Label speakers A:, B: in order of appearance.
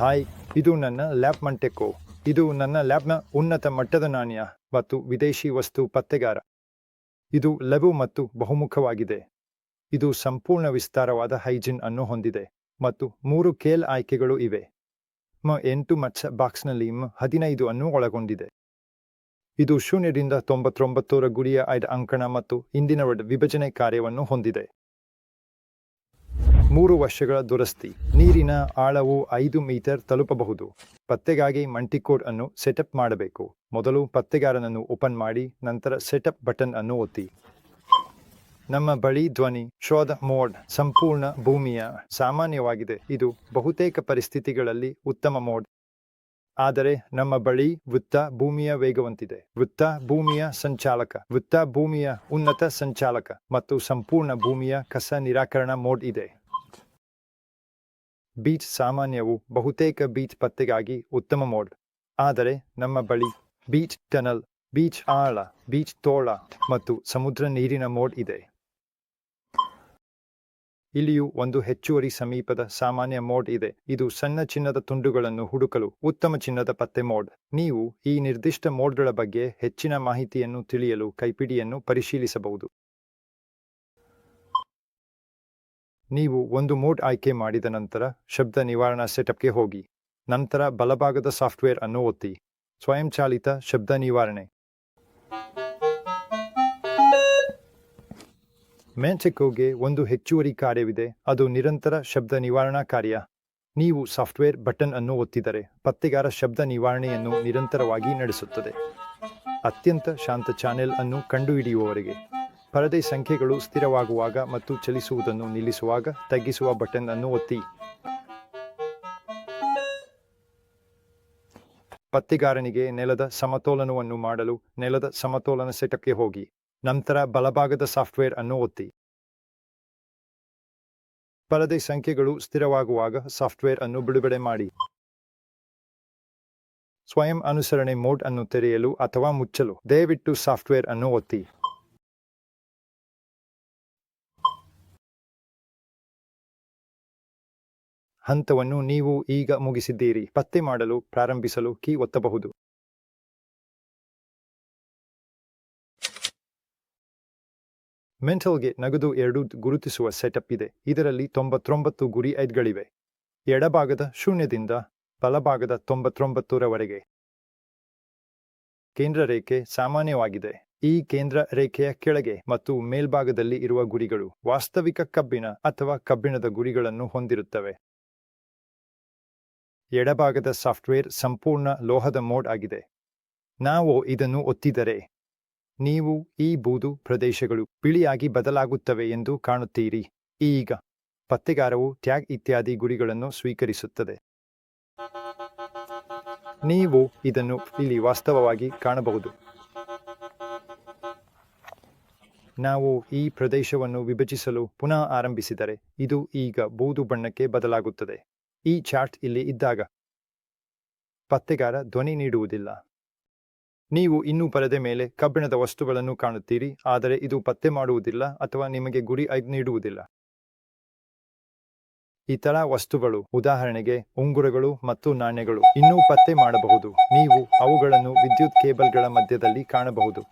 A: Hi, ಇದು ನನ್ನ lab ಮಂಟೆಕೊ. ಇದು ನನ್ನ ಲ್ಯಾಬ್ನ ಉನ್ನತ ಮಟ್ಟದ ನಾಣ್ಯ ಮತ್ತು ವಿದೇಶಿ ವಸ್ತು ಪತ್ತೆಗಾರ. ಇದು ಲಘು ಮತ್ತು ಬಹುಮುಖವಾಗಿದೆ. ಇದು ಸಂಪೂರ್ಣ ವಿಸ್ತಾರವಾದ ಹೈಜಿನ್ ಅನ್ನು ಹೊಂದಿದೆ ಮತ್ತು ಮೂರು ಕೇಲ್ ಆಯ್ಕೆಗಳು ಇವೆ. ಮ ಎಂಟು ಮಚ್ಚ ಬಾಕ್ಸ್ನಲ್ಲಿ ಮ ಹದಿನೈದು ಅನ್ನು ಒಳಗೊಂಡಿದೆ. ಇದು ಶೂನ್ಯದಿಂದ ತೊಂಬತ್ತೊಂಬತ್ತರ ಗುರಿಯ ಐದು ಅಂಕಣ ಮತ್ತು ಇಂದಿನ ವಿಭಜನೆ ಕಾರ್ಯವನ್ನು ಹೊಂದಿದೆ. ಮೂರು ವರ್ಷಗಳ ದುರಸ್ತಿ. ನೀರಿನ ಆಳವು ಐದು ಮೀಟರ್ ತಲುಪಬಹುದು. ಪತ್ತೆಗಾಗಿ ಮಂಟಿಕೋಡ್ ಅನ್ನು ಸೆಟಪ್ ಮಾಡಬೇಕು. ಮೊದಲು ಪತ್ತೆಗಾರನನ್ನು ಓಪನ್ ಮಾಡಿ, ನಂತರ ಸೆಟಪ್ ಬಟನ್ ಅನ್ನು ಒತ್ತಿ. ನಮ್ಮ ಬಳಿ ಧ್ವನಿ, ಶೋಧ ಮೋಡ್, ಸಂಪೂರ್ಣ ಭೂಮಿಯ ಸಾಮಾನ್ಯವಾಗಿದೆ. ಇದು ಬಹುತೇಕ ಪರಿಸ್ಥಿತಿಗಳಲ್ಲಿ ಉತ್ತಮ ಮೋಡ್. ಆದರೆ ನಮ್ಮ ಬಳಿ ವೃತ್ತ ಭೂಮಿಯ ವೇಗವಂತಿದೆ. ವೃತ್ತ ಭೂಮಿಯ ಸಂಚಾಲಕ. ವೃತ್ತ ಭೂಮಿಯ ಉನ್ನತ ಸಂಚಾಲಕ ಮತ್ತು ಸಂಪೂರ್ಣ ಭೂಮಿಯ ಕಸ ನಿರಾಕರಣ ಮೋಡ್ ಇದೆ. ಬೀಚ್ ಸಾಮಾನ್ಯವು ಬಹುತೇಕ ಬೀಚ್ ಪತ್ತೆಗಾಗಿ ಉತ್ತಮ ಮೋಡ್. ಆದರೆ ನಮ್ಮ ಬಳಿ ಬೀಚ್ ಟನಲ್, ಬೀಚ್ ಆಳ, ಬೀಚ್ ತೋಳ ಮತ್ತು ಸಮುದ್ರ ನೀರಿನ ಮೋಡ್ ಇದೆ. ಇಲ್ಲಿಯೂ ಒಂದು ಹೆಚ್ಚುವರಿ ಸಮೀಪದ ಸಾಮಾನ್ಯ ಮೋಡ್ ಇದೆ. ಇದು ಸಣ್ಣ ಚಿನ್ನದ ತುಂಡುಗಳನ್ನು ಹುಡುಕಲು ಉತ್ತಮ ಚಿನ್ನದ ಪತ್ತೆ ಮೋಡ್. ನೀವು ಈ ನಿರ್ದಿಷ್ಟ ಮೋಡ್ಗಳ ಬಗ್ಗೆ ಹೆಚ್ಚಿನ ಮಾಹಿತಿಯನ್ನು ತಿಳಿಯಲು ಕೈಪಿಡಿಯನ್ನು ಪರಿಶೀಲಿಸಬಹುದು. ನೀವು ಒಂದು ಮೋಡ್ ಆಯ್ಕೆ ಮಾಡಿದ ನಂತರ ಶಬ್ದ ನಿವಾರಣಾ ಸೆಟಪ್ಗೆ ಹೋಗಿ. ನಂತರ ಬಲಭಾಗದ ಸಾಫ್ಟ್ವೇರ್ ಅನ್ನು ಒತ್ತಿ. ಸ್ವಯಂಚಾಲಿತ ಶಬ್ದ ನಿವಾರಣೆ. ಮ್ಯಾಂಚೆಕೋಗೆ ಒಂದು ಹೆಚ್ಚುವರಿ ಕಾರ್ಯವಿದೆ. ಅದು ನಿರಂತರ ಶಬ್ದ ನಿವಾರಣಾ ಕಾರ್ಯ. ನೀವು ಸಾಫ್ಟ್ವೇರ್ ಬಟನ್ ಅನ್ನು ಒತ್ತಿದರೆ ಪತ್ತೆಗಾರ ಶಬ್ದ ನಿವಾರಣೆಯನ್ನು ನಿರಂತರವಾಗಿ ನಡೆಸುತ್ತದೆ. ಅತ್ಯಂತ ಶಾಂತ ಚಾನೆಲ್ ಅನ್ನು ಕಂಡುಹಿಡಿಯುವವರೆಗೆ. ಪರದೆ ಸಂಖ್ಯೆಗಳು ಸ್ಥಿರವಾಗುವಾಗ ಮತ್ತು ಚಲಿಸುವುದನ್ನು ನಿಲ್ಲಿಸುವಾಗ ತಗ್ಗಿಸುವ ಬಟನ್ ಅನ್ನು ಒತ್ತಿ. ಪತ್ತಿಗಾರನಿಗೆ ನೆಲದ ಸಮತೋಲನವನ್ನು ಮಾಡಲು ನೆಲದ ಸಮತೋಲನ ಸೆಟಪ್ಗೆ ಹೋಗಿ. ನಂತರ ಬಲಭಾಗದ ಸಾಫ್ಟ್ವೇರ್ ಅನ್ನು ಒತ್ತಿ. ಪರದೆ ಸಂಖ್ಯೆಗಳು ಸ್ಥಿರವಾಗುವಾಗ ಸಾಫ್ಟ್ವೇರ್ ಅನ್ನು ಬಿಡುಗಡೆ ಮಾಡಿ. ಸ್ವಯಂ ಅನುಸರಣೆ ಮೋಡ್ ಅನ್ನು ತೆರೆಯಲು ಅಥವಾ ಮುಚ್ಚಲು. ದಯವಿಟ್ಟು ಸಾಫ್ಟ್ವೇರ್ ಅನ್ನು ಒತ್ತಿ. ಹಂತವನ್ನು ನೀವು ಈಗ ಮುಗಿಸಿದ್ದೀರಿ. ಪತ್ತೆ ಮಾಡಲು, ಪ್ರಾರಂಭಿಸಲು ಕೀ ಒತ್ತಬಹುದು. ಮೆಂಟಲ್ಗೆ ನಗದು ಎರಡು ಗುರುತಿಸುವ ಸೆಟಪ್ ಇದೆ. ಇದರಲ್ಲಿ ತೊಂಬತ್ತೊಂಬತ್ತು ಗುರಿ ಐದ್ಗಳಿವೆ. ಎಡಭಾಗದ ಶೂನ್ಯದಿಂದ ಬಲಭಾಗದ ತೊಂಬತ್ತೊಂಬತ್ತರವರೆಗೆ. ಕೇಂದ್ರ ರೇಖೆ ಸಾಮಾನ್ಯವಾಗಿದೆ. ಈ ಕೇಂದ್ರ ರೇಖೆಯ ಕೆಳಗೆ ಮತ್ತು ಮೇಲ್ಭಾಗದಲ್ಲಿ ಇರುವ ಗುರಿಗಳು ವಾಸ್ತವಿಕ ಕಬ್ಬಿಣ ಅಥವಾ ಕಬ್ಬಿಣದ ಗುರಿಗಳನ್ನು ಹೊಂದಿರುತ್ತವೆ. ಎಡಭಾಗದ ಸಾಫ್ಟ್ವೇರ್ ಸಂಪೂರ್ಣ ಲೋಹದ ಮೋಡ್ ಆಗಿದೆ. ನಾವು ಇದನ್ನು ಒತ್ತಿದರೆ, ನೀವು ಈ ಬೂದು ಪ್ರದೇಶಗಳು ಬಿಳಿಯಾಗಿ ಬದಲಾಗುತ್ತವೆ ಎಂದು ಕಾಣುತ್ತೀರಿ. ಈಗ, ಪತ್ತೆಗಾರವು ಟ್ಯಾಗ್ ಇತ್ಯಾದಿ ಗುರಿಗಳನ್ನು ಸ್ವೀಕರಿಸುತ್ತದೆ. ನೀವು ಇದನ್ನು ಇಲ್ಲಿ ವಾಸ್ತವವಾಗಿ ಕಾಣಬಹುದು. ನಾವು ಈ ಪ್ರದೇಶವನ್ನು ವಿಭಜಿಸಲು ಪುನಃ ಆರಂಭಿಸಿದರೆ, ಇದು ಈಗ ಬೂದು ಬಣ್ಣಕ್ಕೆ ಬದಲಾಗುತ್ತದೆ. ಈ ಚಾರ್ಟ್ ಇಲ್ಲಿ ಇದ್ದಾಗ ಪತ್ತೆಗಾರ ಧ್ವನಿ ನೀಡುವುದಿಲ್ಲ. ನೀವು ಇನ್ನೂ ಪರದೆ ಮೇಲೆ ಕಬ್ಬಿಣದ ವಸ್ತುಗಳನ್ನು ಕಾಣುತ್ತೀರಿ, ಆದರೆ ಇದು ಪತ್ತೆ ಮಾಡುವುದಿಲ್ಲ ಅಥವಾ ನಿಮಗೆ ಗುರಿ ನೀಡುವುದಿಲ್ಲ. ಇತರ ವಸ್ತುಗಳು, ಉದಾಹರಣೆಗೆ ಉಂಗುರಗಳು ಮತ್ತು ನಾಣ್ಯಗಳು, ಇನ್ನೂ ಪತ್ತೆ ಮಾಡಬಹುದು. ನೀವು ಅವುಗಳನ್ನು ವಿದ್ಯುತ್ ಕೇಬಲ್ಗಳ ಮಧ್ಯದಲ್ಲಿ ಕಾಣಬಹುದು.